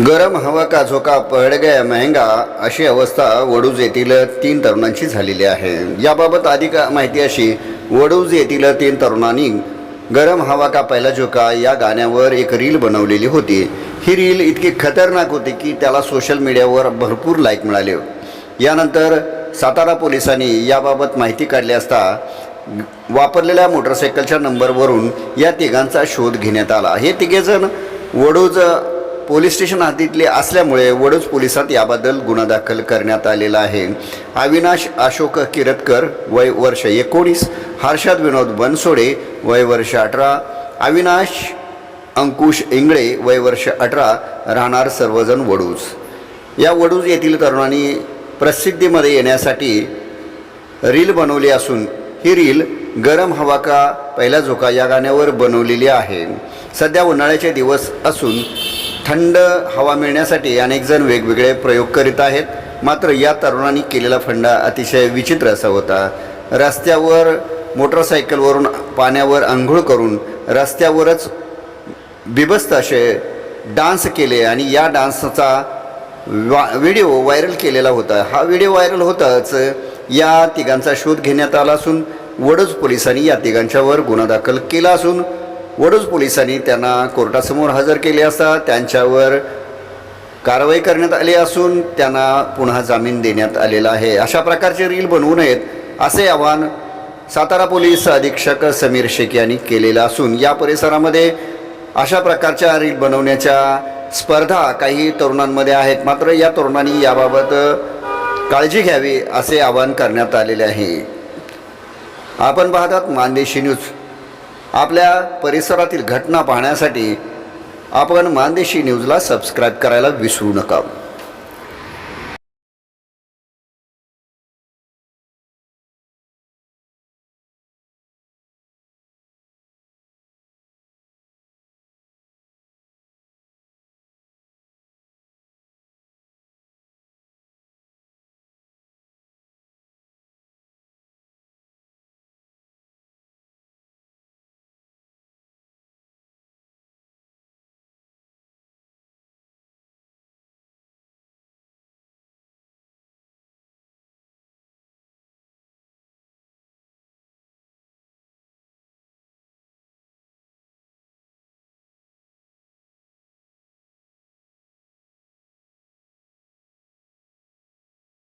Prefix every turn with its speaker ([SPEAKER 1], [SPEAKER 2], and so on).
[SPEAKER 1] गरम हवा का झोका पड गया महंगा? अशी अवस्था वडूज येथील तीन तरुणांची झालेली आहे. याबाबत अधिक माहिती अशी वडूज येथील तीन तरुणांनी गरम हवा का पहिला झोका? या गाण्यावर एक रील बनवलेली होती. ही रील इतकी खतरनाक होती की त्याला सोशल मीडियावर भरपूर लाईक मिळाले. यानंतर सातारा पोलिसांनी याबाबत माहिती काढली असता वापरलेल्या मोटरसायकलच्या नंबरवरून या तिघांचा शोध घेण्यात आला. हे तिघेजण वडूज पोलीस स्टेशन हद्दीतले असल्यामुळे वडूज पोलिसात याबद्दल गुन्हा दाखल करण्यात आलेला आहे. अविनाश अशोक किरतकर वय वर्ष एकोणीस हर्षद विनोद बनसोडे वय वर्ष अठरा अविनाश अंकुश इंगळे वय वर्ष अठरा राहणार सर्वजण वडूज या वडूज येथील तरुणांनी प्रसिद्धीमध्ये येण्यासाठी रील बनवली असून ही रील गरम हवा का पहिला झोका या गाण्यावर बनवलेली आहे. सध्या उन्हाळ्याचे दिवस असून थंड हवा मिळण्यासाठी अनेक जण वेगवेगळे प्रयोग करीत आहेत. मात्र या तरुणांनी केलेला फंडा अतिशय विचित्र असा होता. रस्त्यावर मोटरसायकलवरून पाण्यावर आंघोळ करून रस्त्यावरच बिबस्त असे डान्स केले आणि या डान्सचा वा व्हिडिओ व्हायरल केलेला होता. हा व्हिडिओ व्हायरल होताच या तिघांचा शोध घेण्यात आला असून वडोज पोलिसांनी या तिघांच्यावर गुन्हा दाखल केला असून वडोज पोलिसांनी त्यांना कोर्टासमोर हजर केले असता त्यांच्यावर कारवाई करण्यात आली असून त्यांना पुन्हा जामीन देण्यात आलेला आहे. अशा प्रकारचे रील बनवू नयेत असे आवाहन सातारा पोलीस अधीक्षक समीर शेख यांनी केलेलं असून या परिसरामध्ये अशा प्रकारच्या रील बनवण्याच्या स्पर्धा काही तरुणांमध्ये आहेत. मात्र या तरुणांनी याबाबत काळजी घ्यावी असे आवाहन करण्यात आलेले आहे. आपण पाहतात मानदेशी न्यूज. आपल्या परिसरातील घटना पाहण्यासाठी आपण मानदेशी न्यूजला सबस्क्राईब करायला विसरू नका.